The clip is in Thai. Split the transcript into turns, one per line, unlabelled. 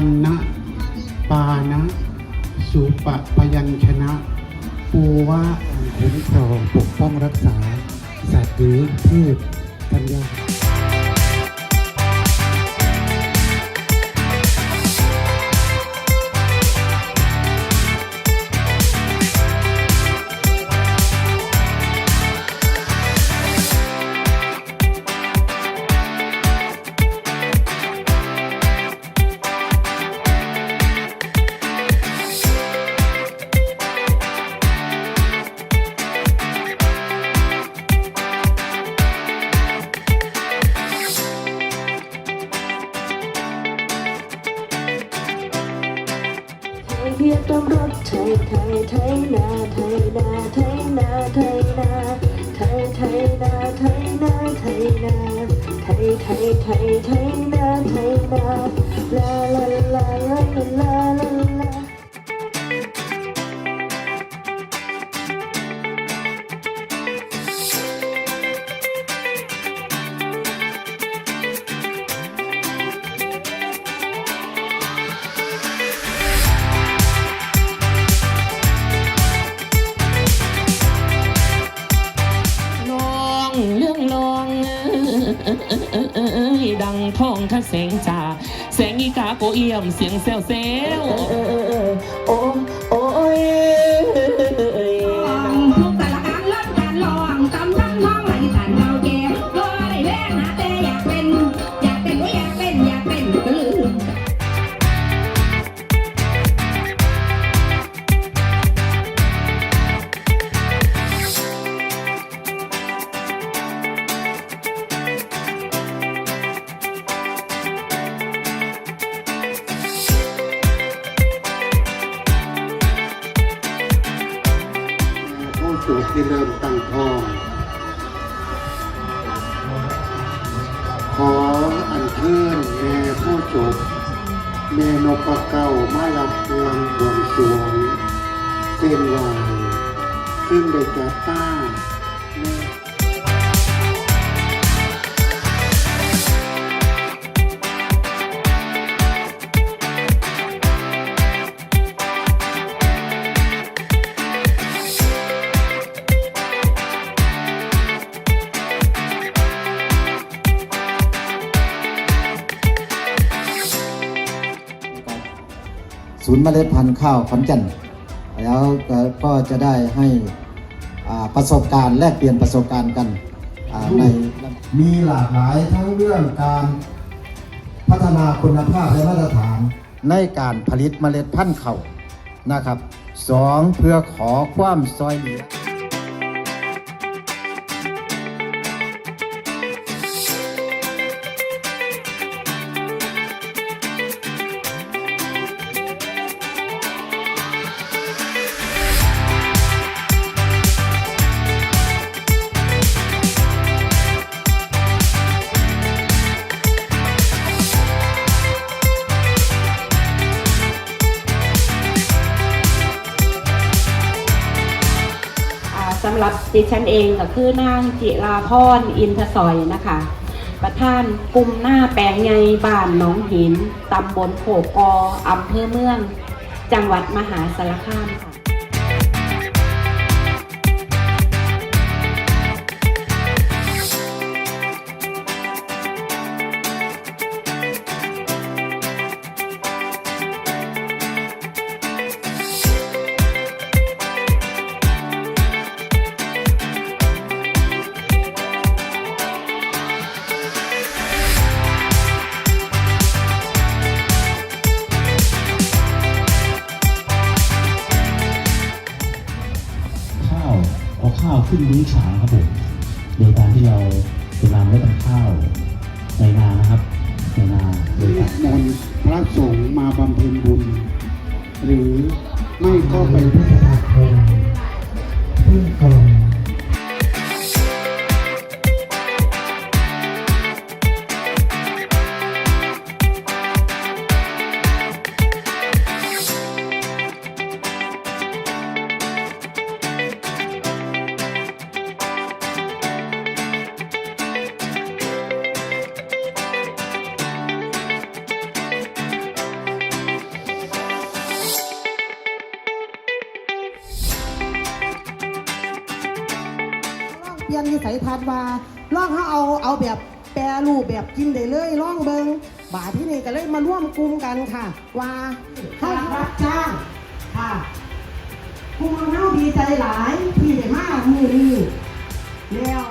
จะอันนะปานะสุปะพยัญชนะปูว่าคุ้มครองปกป้องรักษา สัตว์หรือพืชธัญญา
ยไทยไทยนาไทยนาไทยนาไทยนาไทยไทยนาไทยนาไทยนาไทยไทยไทยไทยนาไทยนาลาลาลาลาลาลาลา
ดังทองทะแสงจ่าแสงอีกาโกเอี่ยมเสียงแซวแซว
เออเออเออโอ้
ที่เริ่มตั้
งท้องขออัญเชิญแม่ผู้จบแม่นกเก้ามารับพวงบวงสวงเส้นไหวซึ่งได้จัดตั้ง
ศูนย์เมล็ดพันธุ์ข้าวขอนแก่นแล้วก็จะได้ให้ประสบการณ์แลกเปลี่ยนประสบการณ์กันในมีหลากหลายทั้งเรื่องการพัฒนาคุณภาพและมาตรฐานในการผลิตเมล็ดพันธุ์ข้าวนะครับสองเพื่อขอความซอยเหลือ
ดิฉันเองก็คือนางจิราพรอินทศอยนะคะ ประธานกลุ่มหน้าแปลงไงบ้านหนองหินตำบลโขกออำเภอเมือง จังหวัดมหาสารคามค่ะ
ขึ้นมื้ฉางครับผมโดยการที่เรา ป
ลี่
ยนนิสัยทัศน์ว่าลองเขาเอาเอาแบบแปรรูปแบบกินได้เลยลองเบิงบาทที่นี่ก็เลยมาร่วมกลุ่มกันค่ะ ว่าเขารับจ้างค่ะกลุ่มเราดีใจหลายที่ได้มามือนี้แล้ว